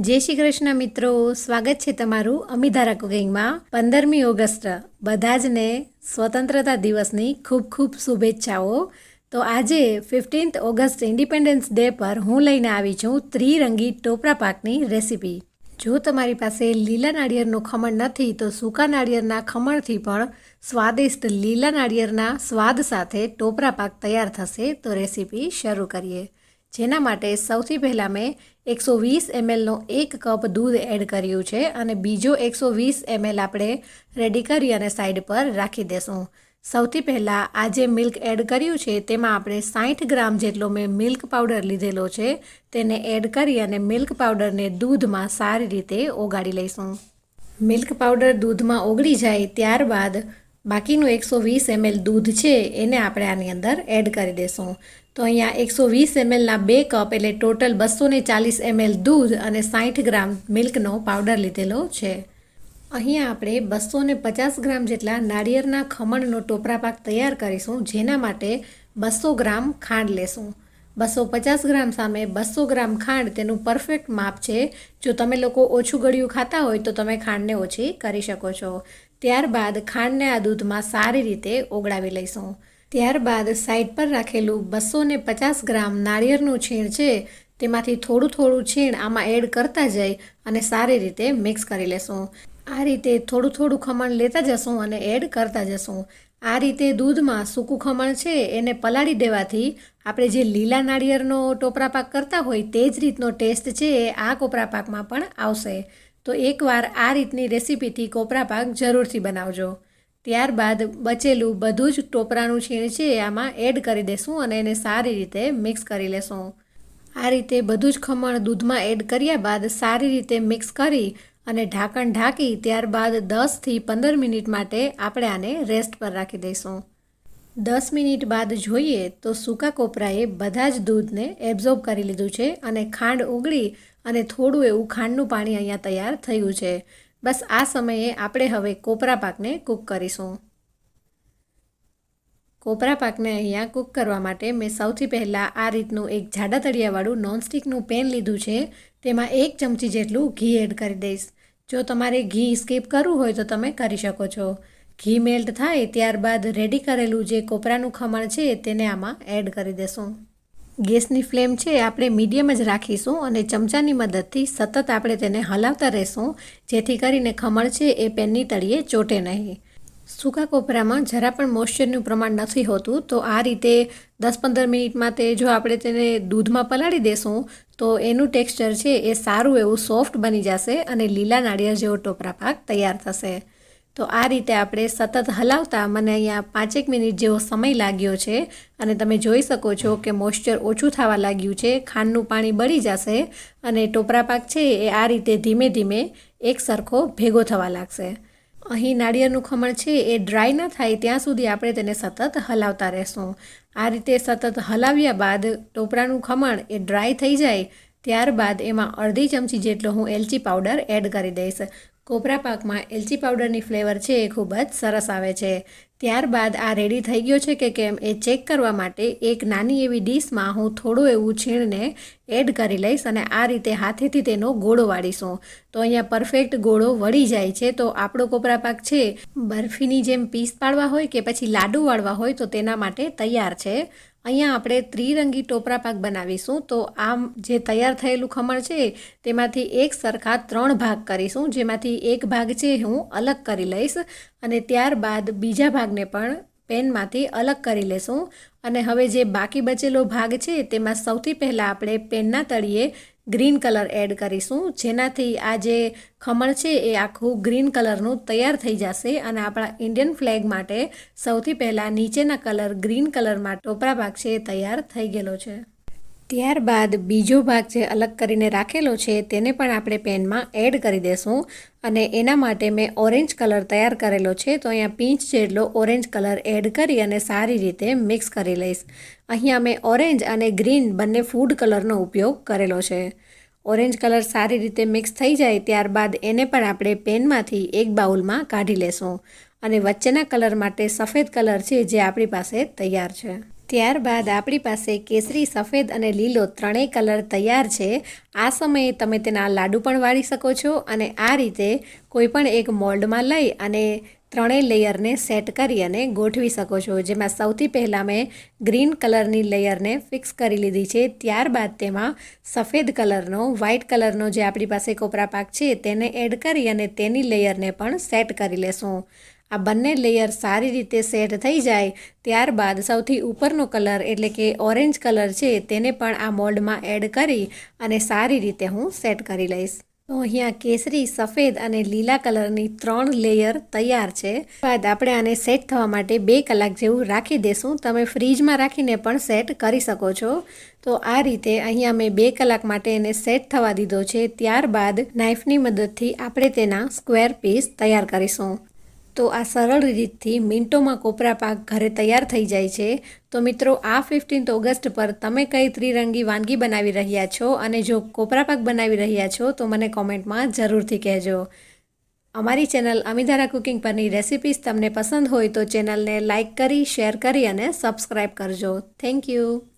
જય શ્રી કૃષ્ણ મિત્રો, સ્વાગત છે તમારું અમિધારા કુકિંગમાં. પંદરમી ઓગસ્ટ બધા જ ને સ્વતંત્રતા દિવસની ખૂબ ખૂબ શુભેચ્છાઓ. તો આજે ફિફ્ટીન્થ ઓગસ્ટ ઇન્ડિપેન્ડન્સ ડે પર હું લઈને આવી છું ત્રિરંગી ટોપરા પાકની રેસીપી. જો તમારી પાસે લીલા નાળિયેરનું ખમણ નથી, તો સૂકા નાળિયેરના ખમણથી પણ સ્વાદિષ્ટ લીલા નાળિયેરના સ્વાદ સાથે ટોપરા પાક તૈયાર થશે. તો રેસીપી શરૂ કરીએ. જેના માટે સૌથી પહેલાં મેં એકસો વીસ એમએલનો એક કપ દૂધ એડ કર્યું છે અને બીજો એકસો વીસ એમએલ આપણે રેડી કરી અને સાઈડ પર રાખી દેશું. સૌથી પહેલાં આ જે મિલ્ક એડ કર્યું છે તેમાં આપણે સાઠ ગ્રામ જેટલો મેં મિલ્ક પાવડર લીધેલો છે તેને એડ કરી અને મિલ્ક પાવડરને દૂધમાં સારી રીતે ઓગાળી લઈશું. મિલ્ક પાવડર દૂધમાં ઓગળી જાય ત્યારબાદ બાકીનું એકસો વીસ એમએલ દૂધ છે, એને આપણે આની અંદર એડ કરી દેશું. તો અહીંયા એકસો વીસ એમએલના બે કપ એટલે ટોટલ બસો ને ચાલીસ એમએલ દૂધ અને સાઠ ગ્રામ મિલ્કનો પાવડર લીધેલો છે. અહીંયા આપણે બસો ને પચાસ ગ્રામ જેટલા નાળિયેરના ખમણનો ટોપરા પાક તૈયાર કરીશું, જેના માટે બસો ગ્રામ ખાંડ લેશું. બસો પચાસ ગ્રામ સામે બસો ગ્રામ ખાંડ તેનું પરફેક્ટ માપ છે. જો તમે લોકો ઓછું ગળ્યું ખાતા હોય તો તમે ખાંડને ઓછી કરી શકો છો. ત્યારબાદ ખાંડને આ દૂધમાં સારી રીતે ઓગળાવી લઈશું. ત્યારબાદ સાઈડ પર રાખેલું બસો ને પચાસ ગ્રામ નાળિયેરનું છીણ છે, તેમાંથી થોડું થોડું છીણ આમાં એડ કરતા જઈ અને સારી રીતે મિક્સ કરી લેશું. આ રીતે થોડું થોડું ખમણ લેતા જશું અને એડ કરતા જશું. આ રીતે દૂધમાં સૂકું ખમણ છે, એને પલાળી દેવાથી આપણે જે લીલા નાળિયેરનો ટોપરા પાક કરતા હોય તે જ રીતનો ટેસ્ટ છે, એ આ કોપરા પાકમાં પણ આવશે. તો એકવાર આ રીતની રેસીપીથી કોપરા પાક જરૂરથી બનાવજો. ત્યારબાદ બચેલું બધું જ ટોપરાનું છીણ છે આમાં એડ કરી દેશું અને એને સારી રીતે મિક્સ કરી લેશું. આ રીતે બધું જ ખમણ દૂધમાં એડ કર્યા બાદ સારી રીતે મિક્સ કરી અને ઢાંકણ ઢાંકી ત્યારબાદ દસથી પંદર મિનિટ માટે આપણે આને રેસ્ટ પર રાખી દઈશું. દસ મિનિટ બાદ જોઈએ તો સૂકા કોપરાએ બધા જ દૂધને એબ્ઝોર્બ કરી લીધું છે અને ખાંડ ઉગળી અને થોડું એવું ખાંડનું પાણી અહીંયા તૈયાર થયું છે. બસ આ સમયે આપણે હવે કોપરા પાકને કૂક કરીશું. કોપરા પાકને અહીંયા કૂક કરવા માટે મેં સૌથી પહેલાં આ રીતનું એક જાડા તળિયાવાળું નોનસ્ટિકનું પેન લીધું છે. તેમાં એક ચમચી જેટલું ઘી એડ કરી દઈશ. જો તમારે ઘી સ્કીપ કરવું હોય તો તમે કરી શકો છો. ઘી મેલ્ટ થાય ત્યારબાદ રેડી કરેલું જે કોપરાનું ખમણ છે તેને આમાં એડ કરી દેશું. ગેસની ફ્લેમ છે આપણે મીડિયમ જ રાખીશું અને ચમચાની મદદથી સતત આપણે તેને હલાવતા રહેશું, જેથી કરીને ખમણ છે એ પેનની તળીએ ચોટે નહીં. સૂકા કોપરામાં જરા પણ મોઇશ્ચરનું પ્રમાણ નથી હોતું, તો આ રીતે દસ પંદર મિનિટમાં તે જો આપણે તેને દૂધમાં પલાળી દેશું, તો એનું ટેક્સચર છે એ સારું એવું સોફ્ટ બની જશે અને લીલા નાળિયેર જેવો ટોપરા પાક તૈયાર થશે. તો આ રીતે આપણે સતત હલાવતા મને અહીંયા પાંચેક મિનિટ જેવો સમય લાગ્યો છે અને તમે જોઈ શકો છો કે મોઇશ્ચર ઓછું થવા લાગ્યું છે, ખાંડનું પાણી બળી જશે અને ટોપરા પાક છે એ આ રીતે ધીમે ધીમે એક સરખો ભેગો થવા લાગશે. અહીં નાળિયેરનું ખમણ છે એ ડ્રાય ન થાય ત્યાં સુધી આપણે તેને સતત હલાવતા રહેશું. આ રીતે સતત હલાવ્યા બાદ ટોપરાનું ખમણ એ ડ્રાય થઈ જાય, ત્યારબાદ એમાં અડધી ચમચી જેટલો હું એલચી પાવડર એડ કરી દઈશ. કોપરા પાકમાં એલચી પાવડરની ફ્લેવર છે એ ખૂબ જ સરસ આવે છે. ત્યારબાદ આ રેડી થઈ ગયો છે કે કેમ એ ચેક કરવા માટે એક નાની એવી ડીશમાં હું થોડું એવું છીણને એડ કરી લઈશ અને આ રીતે હાથેથી તેનો ગોળો વાળીશું. તો અહીંયા પરફેક્ટ ગોળો વળી જાય છે. તો આપણો કોપરા પાક છે બરફીની જેમ પીસ પાડવા હોય કે પછી લાડુ વાળવા હોય તો તેના માટે તૈયાર છે. અહીંયા આપણે ત્રિરંગી ટોપરા પાક બનાવીશું. તો આમ જે તૈયાર થયેલું ખમણ છે તેમાંથી એક સરખા ત્રણ ભાગ કરીશું. જેમાંથી એક ભાગ છે હું અલગ કરી લઈશ. અને ત્યારબાદ બીજા ભાગને પણ પેનમાંથી અલગ કરી લેશું. અને હવે જે બાકી બચેલો ભાગ છે, તેમાં સૌથી પહેલાં આપણે પેનના તળિયે ગ્રીન કલર એડ કરીશું. જેનાથી આ જે ખમણ છે, એ આખું ગ્રીન કલરનું તૈયાર થઈ જશે અને આપણા ઇન્ડિયન ફ્લેગ માટે સૌથી પહેલાં નીચેના કલર ગ્રીન કલરમાં ટોપરા ભાગ છે, એ તૈયાર થઈ ગયેલો છે. ત્યારબાદ બીજો ભાગ જે અલગ કરીને રાખેલો છે, તેને પણ આપણે પેનમાં એડ કરી દેશું અને એના માટે મેં ઓરેન્જ કલર તૈયાર કરેલો છે, તો અહીંયા પીંચ જેટલો ઓરેન્જ કલર એડ કરી અને સારી રીતે મિક્સ કરી લઈશ. અહીંયા મેં ઓરેન્જ અને ગ્રીન બંને ફૂડ કલરનો ઉપયોગ કરેલો છે. ઓરેન્જ કલર સારી રીતે મિક્સ થઈ જાય ત્યારબાદ એને પણ આપણે પેનમાંથી એક બાઉલમાં કાઢી લેશું અને વચ્ચેના કલર માટે સફેદ કલર છે, જે આપણી પાસે તૈયાર છે. ત્યારબાદ આપણી પાસે કેસરી, સફેદ અને લીલો ત્રણેય કલર તૈયાર છે. આ સમયે તમે તેના લાડુ પણ વાળી શકો છો અને આ રીતે કોઈપણ એક મોલ્ડમાં લઈ અને ત્રણેય લેયરને સેટ કરી અને ગોઠવી શકો છો. જેમાં સૌથી પહેલાં મેં ગ્રીન કલરની લેયરને ફિક્સ કરી લીધી છે. ત્યારબાદ તેમાં સફેદ કલરનો વ્હાઇટ કલરનો જે આપણી પાસે કોપરા પાક છે, તેને એડ કરી અને તેની લેયરને પણ સેટ કરી લેશું. આ બંને લેયર સારી રીતે સેટ થઈ જાય ત્યારબાદ સૌથી ઉપરનો કલર એટલે કે ઓરેન્જ કલર છે તેને પણ આ મોલ્ડમાં એડ કરી અને સારી રીતે હું સેટ કરી લઈશ. તો અહીંયા કેસરી, સફેદ અને લીલા કલરની ત્રણ લેયર તૈયાર છે. બાદ આપણે આને સેટ થવા માટે બે કલાક જેવું રાખી દેશું. તમે ફ્રીજમાં રાખીને પણ સેટ કરી શકો છો. તો આ રીતે અહીંયા મેં બે કલાક માટે એને સેટ થવા દીધો છે. ત્યારબાદ નાઇફની મદદથી આપણે તેના સ્ક્વેર પીસ તૈયાર કરીશું. તો આ સરળ રીતથી મિનિટોમાં કોપરા પાક ઘરે તૈયાર થઈ જાય છે. તો મિત્રો, આ ફિફ્ટીન્થ ઓગસ્ટ પર તમે કઈ ત્રિરંગી વાનગી બનાવી રહ્યા છો અને જો કોપરા પાક બનાવી રહ્યા છો, તો મને કોમેન્ટમાં જરૂરથી કહેજો. અમારી ચેનલ અમિધારા કુકિંગ પરની રેસિપીસ તમને પસંદ હોય તો ચેનલને લાઇક કરી, શેર કરી અને સબસ્ક્રાઈબ કરજો. Thank you.